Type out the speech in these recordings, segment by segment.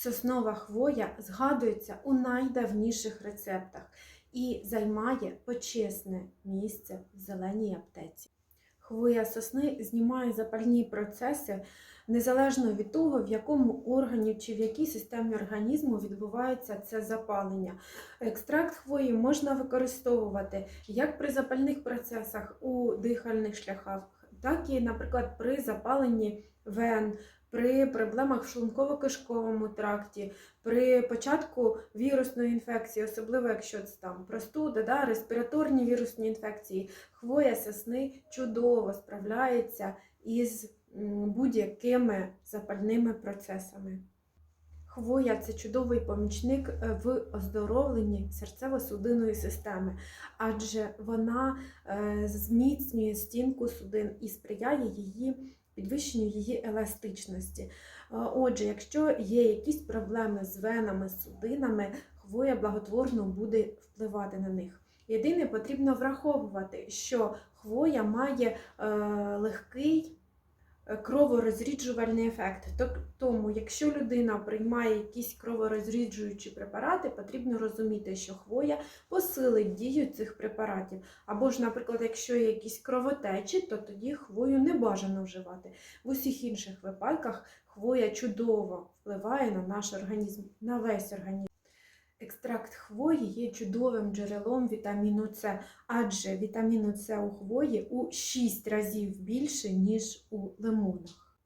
Соснова хвоя згадується у найдавніших рецептах і займає почесне місце в зеленій аптеці. Хвоя сосни знімає запальні процеси незалежно від того, в якому органі чи в якій системі організму відбувається це запалення. Екстракт хвої можна використовувати як при запальних процесах у дихальних шляхах, так і, наприклад, при запаленні вен, при проблемах в шлунково-кишковому тракті, при початку вірусної інфекції, особливо якщо це там простуда, да, респіраторні вірусні інфекції, хвоя сосни чудово справляється із будь-якими запальними процесами. Хвоя це чудовий помічник е, в оздоровленні серцево-судинної системи, адже вона е, зміцнює стінку судин і сприяє її підвищенню її еластичності. Е, Отже, якщо є якісь проблеми з венами, з судинами, хвоя благотворно буде впливати на них. Єдине, потрібно враховувати, що хвоя має легкий кроворозріджувальний ефект. Тому, якщо людина приймає якісь кроворозріджуючі препарати, потрібно розуміти, що хвоя посилить дію цих препаратів. Або ж, наприклад, якщо є якісь кровотечі, то тоді хвою не бажано вживати. В усіх інших випадках хвоя чудово впливає на наш організм, на весь організм. Екстракт хвої є чудовим джерелом вітаміну С, адже вітаміну С у хвої у 6 разів більше, ніж у лимонах.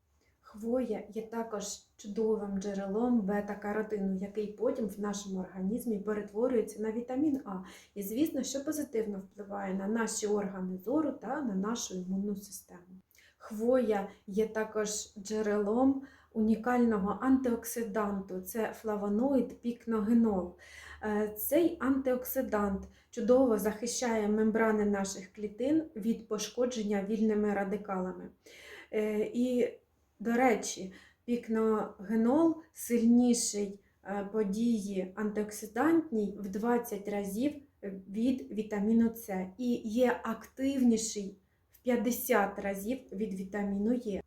Хвоя є також чудовим джерелом бета-каротину, який потім в нашому організмі перетворюється на вітамін А. І, звісно, що позитивно впливає на наші органи зору та на нашу імунну систему. Хвоя є також джерелом унікального антиоксиданту це флавоноїд пікногенол. Е, Цей антиоксидант чудово захищає мембрани наших клітин від пошкодження вільними радикалами. Е, І, до речі, пікногенол сильніший е, по дії антиоксидантній в 20 разів від вітаміну С і є активніший в 50 разів від вітаміну Е.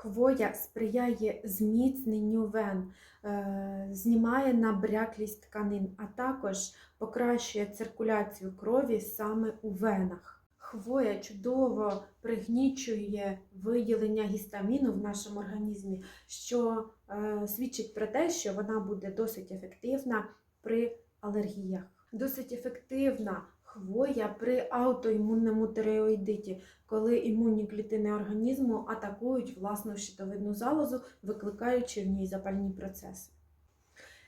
Хвоя сприяє зміцненню вен, е, знімає набряклість тканин, а також покращує циркуляцію крові саме у венах. Хвоя чудово пригнічує виділення гістаміну в нашому організмі, що е, свідчить про те, що вона буде досить ефективна при алергіях. Досить ефективна хвоя при аутоімунному тиреоїдиті, коли імунні клітини організму атакують власну щитовидну залозу, викликаючи в ній запальні процеси.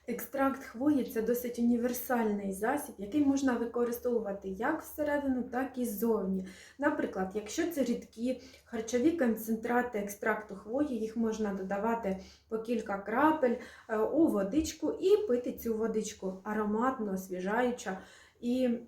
Екстракт хвої це досить універсальний засіб, який можна використовувати як всередину, так і ззовні. Наприклад, якщо це рідкі харчові концентрати екстракту хвої, їх можна додавати по кілька крапель е, у водичку і пити цю водичку ароматно, освіжаюча і м,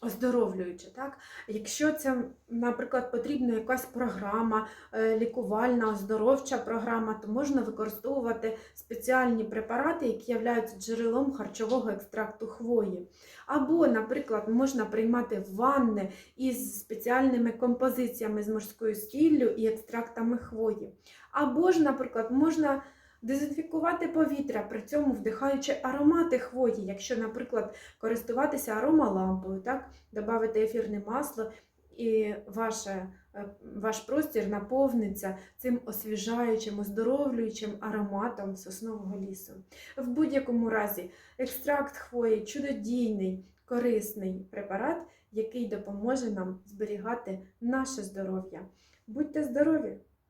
оздоровлююча. Так? Якщо це, наприклад, потрібна якась програма, е, лікувальна, оздоровча програма, то можна використовувати спеціальні препарати, які являються джерелом харчового екстракту хвої. Або, наприклад, можна приймати ванни із спеціальними композиціями з морською сіллю і екстрактами хвої. Або ж, наприклад, можна дезінфікувати повітря, при цьому вдихаючи аромати хвої, якщо, наприклад, користуватися аромалампою, так, додати ефірне масло, і ваше, е, ваш простір наповниться цим освіжаючим, оздоровлюючим ароматом соснового лісу. В будь-якому разі, екстракт хвої чудодійний, корисний препарат, який допоможе нам зберігати наше здоров'я. Будьте здорові!